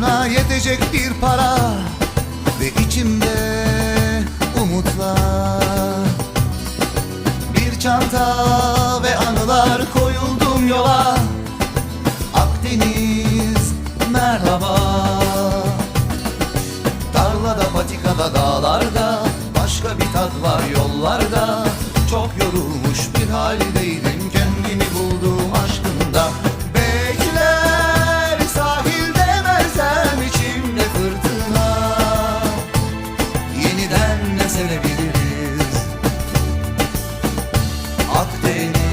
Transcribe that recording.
Borcuna yetecek bir para Ve içimde umutlar. Bir çanta ve anılar koyuldum yola. Akdeniz merhaba. Tarlada patikada dağlarda Başka bir tat var yollarda. Çok yorulmuş bir halde Señor.